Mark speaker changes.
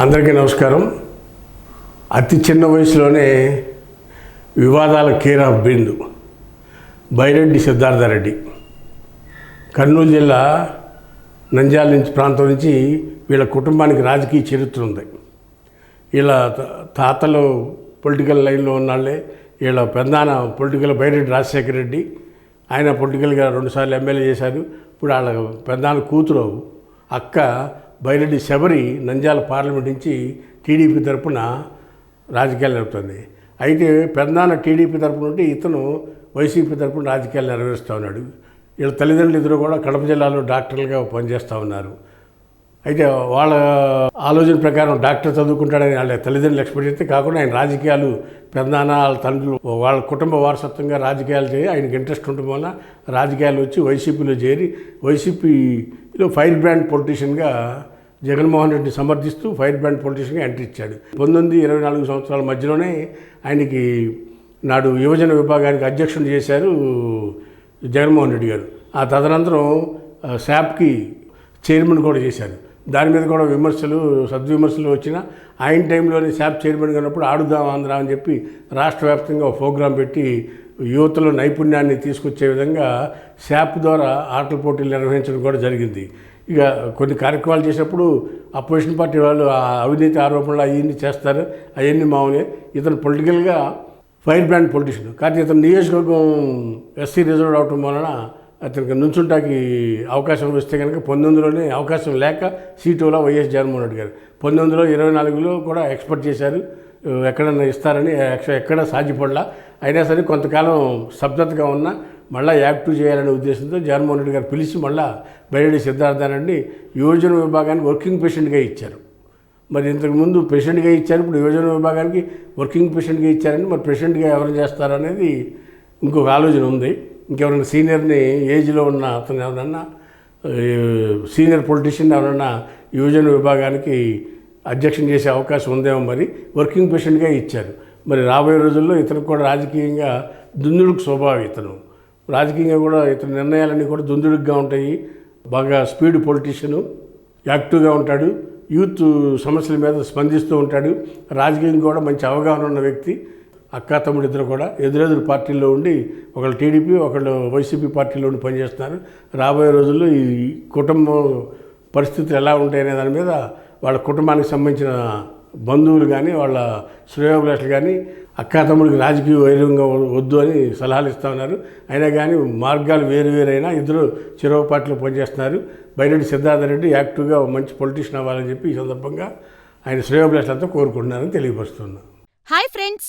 Speaker 1: అందరికీ నమస్కారం. అతి చిన్న వయసులోనే వివాదాల కేర్ ఆఫ్ బిందు. బైరెడ్డి సిద్ధార్థరెడ్డి. కర్నూలు జిల్లా నంజాల నుంచి ప్రాంతం నుంచి వీళ్ళ కుటుంబానికి రాజకీయ చరిత్ర ఉంది. వీళ్ళ త- తాతలు పొలిటికల్ లైన్లో ఉన్నాళ్ళే వీళ్ళ పెద్దాన పొలిటికల్ బైరెడ్డి రాజశేఖర రెడ్డి. ఆయన పొలిటికల్గా రెండుసార్లు ఎమ్మెల్యే చేశారు. ఇప్పుడు వాళ్ళ పెద్దాన కూతురు అక్క బైరెడ్డి శబరి నంద్యాల పార్లమెంట్ నుంచి టీడీపీ తరపున రాజకీయాలు నడుపుతుంది అయితే పెద్దనాన్న టీడీపీ తరపున ఉంటే ఇతను వైసీపీ తరపున రాజకీయాలు నెరవేరుస్తూ ఉన్నాడు. వీళ్ళ తల్లిదండ్రులు ఇద్దరు కూడా కడప జిల్లాలో డాక్టర్లుగా పనిచేస్తూ ఉన్నారు. అయితే వాళ్ళ ఆలోచన ప్రకారం డాక్టర్ చదువుకుంటాడని వాళ్ళ తల్లిదండ్రులు ఎక్స్పెక్ట్ చేస్తే కాకుండా ఆయన రాజకీయాలు పెద్దనాన్న వాళ్ళ తండ్రులు వాళ్ళ కుటుంబ వారసత్వంగా రాజకీయాలు చేయి ఆయనకి ఇంట్రెస్ట్ ఉండటం వల్ల రాజకీయాలు వచ్చి వైసీపీలో చేరి వైసీపీలో ఫైర్ బ్రాండ్ పొలిటీషియన్గా జగన్మోహన్ రెడ్డిని సమర్థిస్తూ ఫైర్ బ్రాండ్ పొలిటీషియన్గా ఎంట్రీ ఇచ్చాడు. పంతొమ్మిది ఇరవై నాలుగు సంవత్సరాల మధ్యలోనే ఆయనకి నాడు యువజన విభాగానికి అధ్యక్షుడు చేశారు జగన్మోహన్ రెడ్డి గారు. ఆ తదనంతరం శాప్కి చైర్మన్ కూడా చేశారు. దాని మీద కూడా విమర్శలు సద్విమర్శలు వచ్చిన ఆయన టైంలోనే శాప్ చైర్మన్ ఉన్నప్పుడు ఆడుదాం ఆంధ్ర అని చెప్పి రాష్ట్ర వ్యాప్తంగా ఒక ప్రోగ్రాం పెట్టి యువతలో నైపుణ్యాన్ని తీసుకొచ్చే విధంగా శాప్ ద్వారా ఆటల పోటీలు నిర్వహించడం కూడా జరిగింది. ఇక కొన్ని కార్యక్రమాలు చేసినప్పుడు అపోజిషన్ పార్టీ వాళ్ళు ఆ అవినీతి ఆరోపణలు అవన్నీ చేస్తారు అవన్నీ మామూలే. ఇతను పొలిటికల్గా ఫైర్ బ్రాండ్ పొలిటీషియన్. కానీ ఇతను నియోజకవర్గం ఎస్సీ రిజర్వ్ అవటం వలన అతనికి నుంచుంటాకి అవకాశం వస్తే కనుక పంతొమ్మిదిలోనే అవకాశం లేక సీటులో వైఎస్ జగన్మోహన్ రెడ్డి గారు. పంతొమ్మిదిలో ఇరవై నాలుగులో కూడా ఎక్స్పెక్ట్ చేశారు. ఎక్కడన్నా ఇస్తారని ఎక్కడ ఎక్కడ సాధ్యపడలా. అయినా సరే కొంతకాలం స్తబ్దతగా ఉన్న మళ్ళీ యాక్టివ్ చేయాలనే ఉద్దేశంతో జగన్మోహన్ రెడ్డి గారు పిలిచి మళ్ళీ బయడి సిద్ధార్థానండి యువజన విభాగానికి వర్కింగ్ పేషెంట్గా ఇచ్చారు. మరి ఇంతకుముందు పేషెంట్గా ఇచ్చారు ఇప్పుడు యువజన విభాగానికి వర్కింగ్ పేషెంట్గా ఇచ్చారని మరి పేషెంట్గా ఎవరు చేస్తారనేది ఇంకొక ఆలోచన ఉంది. ఇంకెవరైనా సీనియర్ని ఏజ్లో ఉన్న అతను ఎవరన్నా సీనియర్ పొలిటీషియన్ ఎవరన్నా యువజన విభాగానికి అధ్యక్షం చేసే అవకాశం ఉందేమో మరి వర్కింగ్ పేషెంట్గా ఇచ్చారు. మరి రాబోయే రోజుల్లో ఇతనికి కూడా రాజకీయంగా దుందుడుకు స్వభావం ఇతను. రాజకీయంగా కూడా ఇతని నిర్ణయాలన్నీ కూడా దుందుడుగ్గా ఉంటాయి. బాగా స్పీడ్ పొలిటీషియను యాక్టివ్గా ఉంటాడు. యూత్ సమస్యల మీద స్పందిస్తూ ఉంటాడు. రాజకీయం కూడా మంచి అవగాహన ఉన్న వ్యక్తి. అక్క తమ్ముడు ఇద్దరు కూడా ఎదురెదురు పార్టీల్లో ఉండి ఒకళ్ళు టీడీపీ ఒకళ్ళు వైసీపీ పార్టీలో ఉండి పనిచేస్తున్నారు. రాబోయే రోజుల్లో ఈ కుటుంబం పరిస్థితులు ఎలా ఉంటాయనే దాని మీద వాళ్ళ కుటుంబానికి సంబంధించిన బంధువులు కానీ వాళ్ళ శ్రేయోభిలాషులు కానీ అక్క తమ్ముడికి రాజకీయ వైరంగా వద్దు అని సలహాలు ఇస్తూ ఉన్నారు. అయినా కానీ మార్గాలు వేరు వేరైనా ఇద్దరు చిరవ పార్టీలో పనిచేస్తున్నారు. బైరెడ్డి సిద్ధార్థ రెడ్డి యాక్టివ్గా మంచి పొలిటీషియన్ అవ్వాలని చెప్పి ఈ సందర్భంగా ఆయన శ్రేయోభిలాషులతో కోరుకుంటున్నారని తెలియపరుస్తున్నాను.
Speaker 2: Hi friends